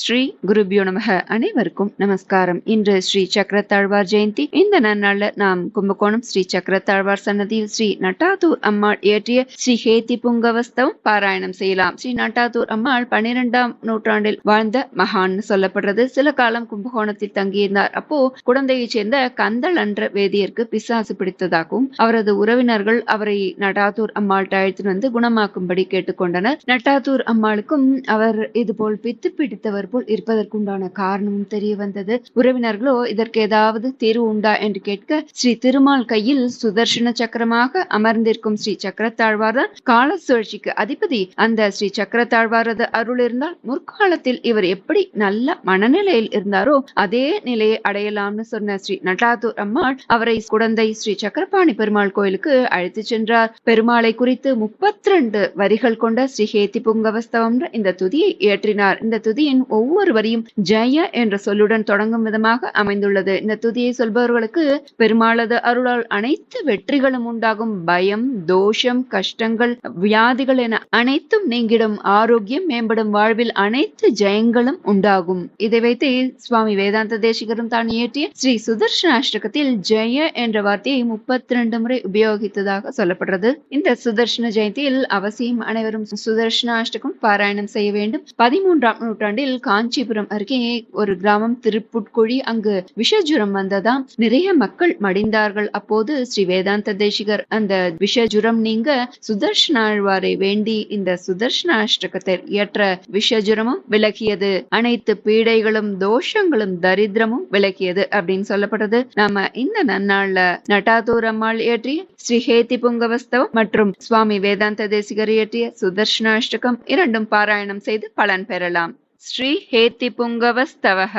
ஸ்ரீ குருபியோ நமக. அனைவருக்கும் நமஸ்காரம். இன்று ஸ்ரீ சக்கரத்தாழ்வார் ஜெயந்தி. இந்த நன்னாள்ல நாம் கும்பகோணம் ஸ்ரீ சக்கரத்தாழ்வார் சன்னதியில் ஸ்ரீ நட்டாதூர் அம்மாள் இயற்றிய ஸ்ரீ ஹேத்தி புங்கவஸ்தவம் பாராயணம் செய்யலாம். ஸ்ரீ நட்டாத்தூர் அம்மாள் பன்னிரெண்டாம் நூற்றாண்டில் வாழ்ந்த மகான் சொல்லப்படுறது. சில காலம் கும்பகோணத்தில் தங்கியிருந்தார். அப்போ குழந்தையைச் சேர்ந்த கந்தள் என்ற வேதியருக்கு பிசாசு பிடித்ததாகவும் அவரது உறவினர்கள் அவரை நட்டாதூர் அம்மாள் அழைத்து வந்து குணமாக்கும்படி கேட்டுக்கொண்டனர். நட்டாதூர் அம்மாளுக்கும் அவர் இதுபோல் பித்து பிடித்தவர் போல் இருப்பதற்குண்டான காரணமும் தெரிய வந்தது. உறவினர்களோ இதற்கு ஏதாவது தீர்வு உண்டா என்று கேட்க ஸ்ரீ திருமால் கையில் சுதர்ஷன சக்கரமாக அமர்ந்திருக்கும் ஸ்ரீ சக்கரத்தாழ்வார்தான் கால சுழற்சிக்கு அதிபதி. அந்த ஸ்ரீ சக்கரத்தாழ்வாரது அருள் இருந்தால் முற்காலத்தில் இவர் எப்படி நல்ல மனநிலையில் இருந்தாரோ அதே நிலையை அடையலாம்னு சொன்ன ஸ்ரீ நட்டாத்தூர் அம்மாள் அவரை குடந்தை ஸ்ரீ சக்கரபாணி பெருமாள் கோயிலுக்கு அழைத்து சென்றார். பெருமாளை குறித்து முப்பத்தி ரெண்டு வரிகள் கொண்ட ஸ்ரீ ஹேத்தி புங்கவஸ்தவம் இந்த துதியை இயற்றினார். இந்த துதியின் ஒவ்வொரு வரியும் ஜெய என்ற சொல்லுடன் தொடங்கும் விதமாக அமைந்துள்ளது. இந்த துதியை சொல்பவர்களுக்கு பெருமாளது அருளால் அனைத்து வெற்றிகளும் உண்டாகும். பயம் தோஷம் கஷ்டங்கள் வியாதிகள் என அனைத்தும் நீங்கிடும். ஆரோக்கியம் மேம்படும். வாழ்வில் அனைத்து ஜெயங்களும் உண்டாகும். இதை வைத்து சுவாமி வேதாந்த தேசிகரும் தான் இயற்றிய ஸ்ரீ சுதர்ஷன அஷ்டகத்தில் ஜெய என்ற வார்த்தையை முப்பத்தி ரெண்டு முறை உபயோகித்ததாக சொல்லப்படுறது. இந்த சுதர்ஷன ஜெயந்தியில் அவசியம் அனைவரும் சுதர்ஷன அஷ்டகம் பாராயணம் செய்ய வேண்டும். பதிமூன்றாம் நூற்றாண்டில் காஞ்சிபுரம் அருகே ஒரு கிராமம் திருப்புட்குழி. அங்கு விஷஜுரம் வந்ததாம். நிறைய மக்கள் மடிந்தார்கள். அப்போது ஸ்ரீ வேதாந்த தேசிகர் அந்த விஷஜுரம் நீங்க சுதர்ஷனாழ்வாரை வேண்டி இந்த சுதர்ஷனாஷ்டகத்தை இயற்ற விஷஜுரமும் விலகியது அனைத்து பீடைகளும் தோஷங்களும் தரித்திரமும் விலகியது அப்படின்னு சொல்லப்பட்டது. நாம இந்த நன்னாள்ல நட்டாத்தூர் அம்மாள் இயற்றிய ஸ்ரீ ஹேதி புங்கவஸ்தவம் மற்றும் சுவாமி வேதாந்த தேசிகர் இயற்றிய சுதர்ஷனாஷ்டகம் இரண்டும் பாராயணம் செய்து பலன் பெறலாம். श्रीहेतिपुङ्गवस्तवः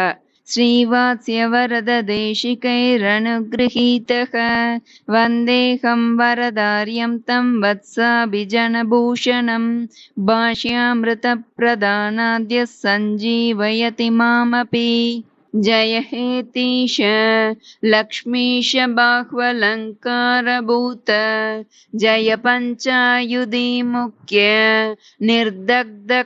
श्रीवात्स्यवरददेशिकैरनुगृहीतः वन्देऽहं वरदार्यं तं वत्साभिजनभूषणं भाष्यामृतप्रदानाद्यः सञ्जीवयति मामपि जय हेतीश लक्ष्मीश बाह्वलङ्कारभूत जय पञ्चायुधिमुख्य निर्दग्धकाशीपुर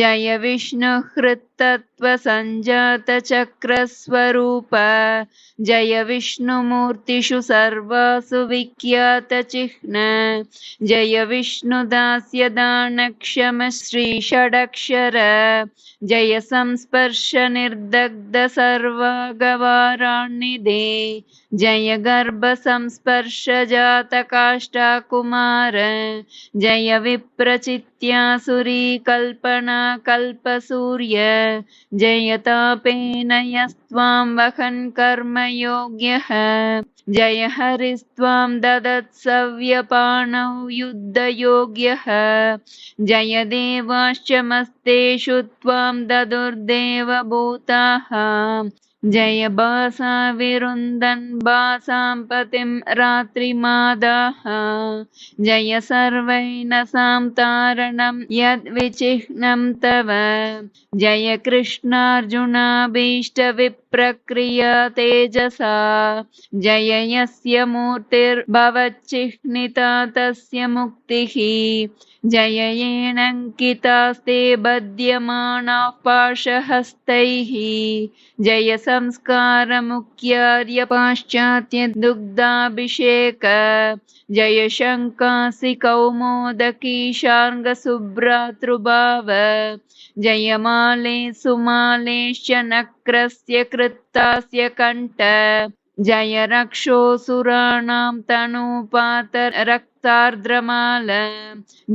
जय विष्णुहृत् तत्त्वसञ्जातचक्रस्वरूप जय विष्णुमूर्तिषु सर्वासु विख्यातचिह्न जय विष्णुदास्यदानक्षमश्रीषडक्षर। जय संस्पर्शनिर्दग्धसर्वागवारान्निधे। जय गर्भसंस्पर्शजातकाष्ठाकुमार। जय विप्रचित्यासुरीकल्पना कल्पसूर्य जय तापेन यस्त्वां वहन् कर्मयोग्यः जय हरिस्त्वां ददत्सव्यपाणौ युद्धयोग्यः। जय देवाश्च मस्तेषु त्वां ददुर्देवभूताः। जय बासा विरुन्दन् बासां पतिं रात्रिमादाः जय सर्वैनसां तारणं यद्विचिह्नं तव। जय कृष्णार्जुनाभीष्टविप्रक्रिया प्रक्रियतेजसा जययस्य मूर्तिर्भवच्चिह्निता तस्य मुक्तिः। जययेणङ्कितास्ते बध्यमानाः पाशहस्तैः जयसंस्कारमुख्यार्य पाश्चात्यदुग्धाभिषेक जयशङ्कासि कौमोदकी शार्ङ्गसुभ्रातृभाव जयमाले सुमालेश्च नक्रस्य कृ वृत्तास्य कण्ठ जय रक्षोऽसुराणां तनूपात रक्त तनूपातरक्तार्द्रमाल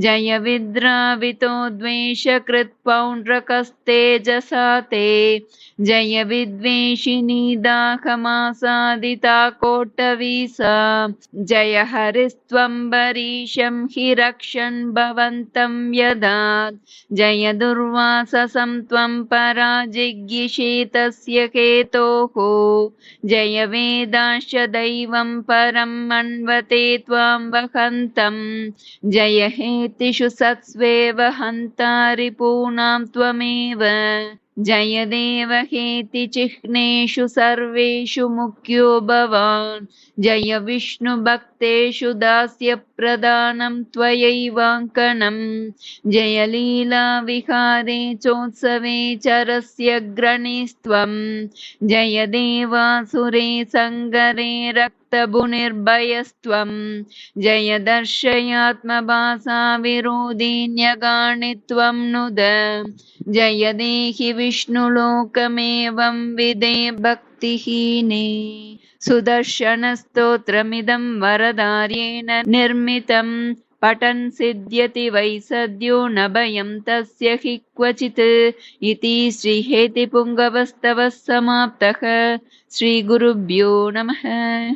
जय विद्रावितो द्वेषकृत्पौण्ड्रकस्तेजसा ते। जय विद्वेषिणी दाहमासादिता कोटवीसा। जय हरिस्त्वम्बरीशं हि रक्षन् भवन्तं यदात् जय दुर्वाससं त्वं पराजिज्ञिषेतस्य केतोः। जय वेदाश्च दैवं परं मन्वते त्वां वहन्तं जय हेतिषु सत्स्वेव हन्ता रिपूणां त्वमेव जय देवहेति चिह्नेषु सर्वेषु मुख्यो भवान् जय विष्णुभक्तेषु दास्यप्रदानं त्वयैवाङ्कणम् जय लीलाविहारे चोत्सवे चरस्य ग्रणिस्त्वम् जय देवासुरे सङ्गरे रक्तभुनिर्भयस्त्वम् जय दर्शयात्मभासा विरोधिन्यगाणि त्वं नुद जय देहि विष्णुलोकमेवं विदे भक्तिहीने सुदर्शनस्तोत्रमिदं वरदार्येण निर्मितम् पठन् सिद्ध्यति वै सद्यो न भयं तस्य हि क्वचित् इति श्रीहेतिपुङ्गवस्तवः समाप्तः। श्रीगुरुभ्यो नमः।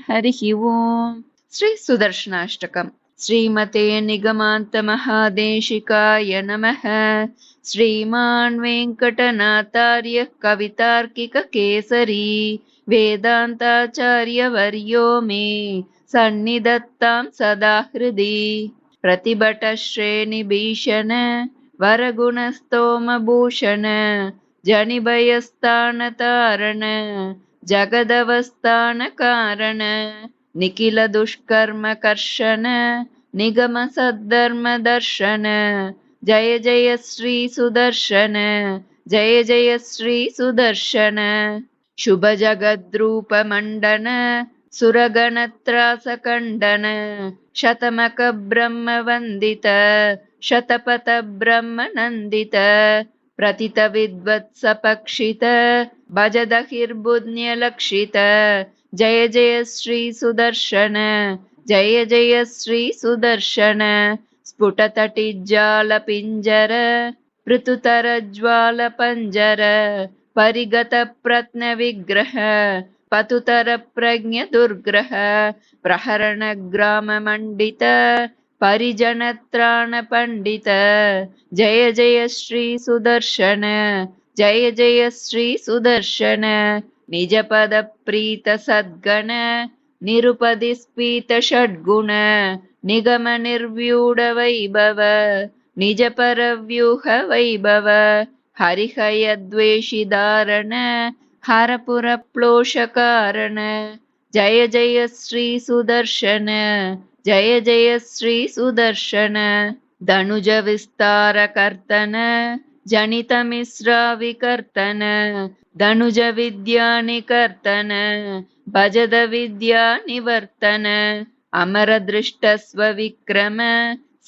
हरिः ओम्। श्रीसुदर्शनाष्टकम् श्रीमते निगमान्तमहादेशिकाय नमः श्रीमान् वेङ्कटनाथार्यः कवितार्किककेसरी वेदान्ताचार्यवर्यो मे सन्निधत्तां सदा हृदि प्रतिभटश्रेणिभीषण वरगुणस्तोमभूषण जनिभयस्थानतारण जगदवस्थानकारण निखिलदुष्कर्मकर्षण निगमसद्धर्मदर्शन जय जय श्रीसुदर्शन जय जय श्रीसुदर्शन शुभजगद्रूपमण्डन सुरगणत्रासकण्डन शतमकब्रह्मवन्दित शतपथब्रह्मनन्दित प्रथितविद्वत्सपक्षित भजदहिर्बुध्न्यलक्षित जय जय श्रीसुदर्शन जय जय श्रीसुदर्शन स्फुटतटिज्जालपिञ्जर पृथुतरज्वालपञ्जर परिगतप्रत्नविग्रह पतुतरप्रज्ञदुर्ग्रह प्रहरणग्राममण्डित परिजनत्राणपण्डित जय जय श्रीसुदर्शन जय जय श्रीसुदर्शन निजपदप्रीतसद्गण निरुपदिस्फीतषड्गुण निगमनिर्व्यूढवैभव निजपरव्यूहवैभव हरिहयद्वेषिदारण हरपुरप्लोषकारण जय जय श्रीसुदर्शन जय जय श्रीसुदर्शन धनुजविस्तारकर्तन जनितमिश्राविकर्तन धनुजविद्यानिकर्तन भजदविद्यानिवर्तन अमरदृष्टस्वविक्रम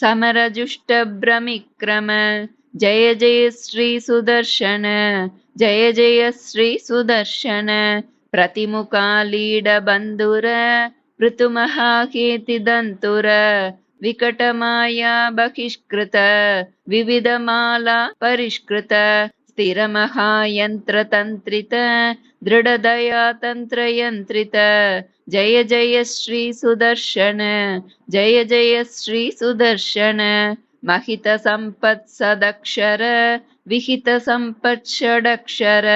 समरजुष्टभ्रमिक्रम। जय जय श्रीसुदर्शन जय जय श्रीसुदर्शन। प्रतिमुखालीडबन्धुर पृथुमहाकेतिदन्तुर विकटमाया बहिष्कृत विविधमाला परिष्कृत स्थिरमहायन्त्रतन्त्रित दृढदया तन्त्रयन्त्रित जय जय श्रीसुदर्शन जय जय श्रीसुदर्शन महितसम्पत्सदक्षर विहितसम्पत्षडक्षर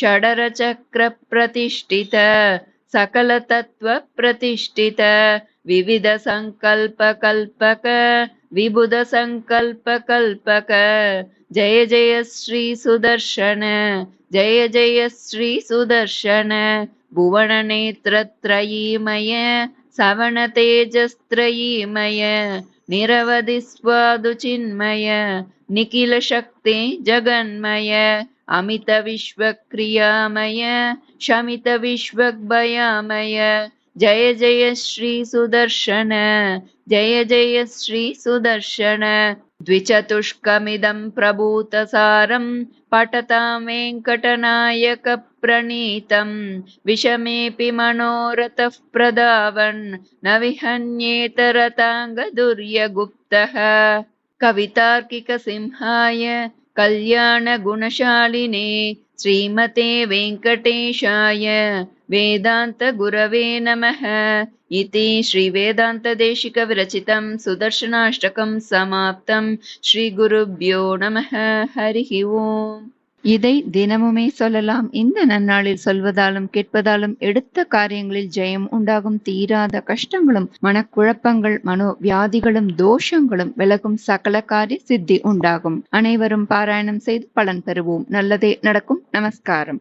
षडरचक्रप्रतिष्ठित सकलतत्त्वप्रतिष्ठित विविधसङ्कल्पकल्पक विबुधसङ्कल्पकल्पक जय जय श्रीसुदर्शन जय जय श्रीसुदर्शन भुवननेत्रत्रयीमय सवनतेजस्त्रयीमय निरवधिस्वादुचिन्मय निखिलशक्ति जगन्मय अमितविश्वक्रियामय शमितविश्वग्भयामय जय जय श्रीसुदर्शन जय जय श्रीसुदर्शन द्विचतुष्कमिदं प्रभूतसारं पठतां वेङ्कटनायकप्रणीतं विषमेऽपि मनोरथः प्रदावन् न विहन्येतरताङ्गदुर्यगुप्तः कवितार्किकसिंहाय कल्याणगुणशालिने श्रीमते वेङ्कटेशाय वेदान्तगुरवे नमः। इति श्रीवेदान्तदेशिकविरचितं सुदर्शनाष्टकं समाप्तं। श्रीगुरुभ्यो नमः। हरिः ओम् இதை தினமுமே சொல்லலாம். இந்த நன்னாளில் சொல்வதாலும் கேட்பதாலும் எடுத்த காரியங்களில் ஜெயம் உண்டாகும். தீராத கஷ்டங்களும் மனக்குழப்பங்கள் மனோ வியாதிகளும் தோஷங்களும் விலகும் சகல காரிய சித்தி உண்டாகும். அனைவரும் பாராயணம் செய்து பலன் பெறுவோம். நல்லதே நடக்கும். நமஸ்காரம்.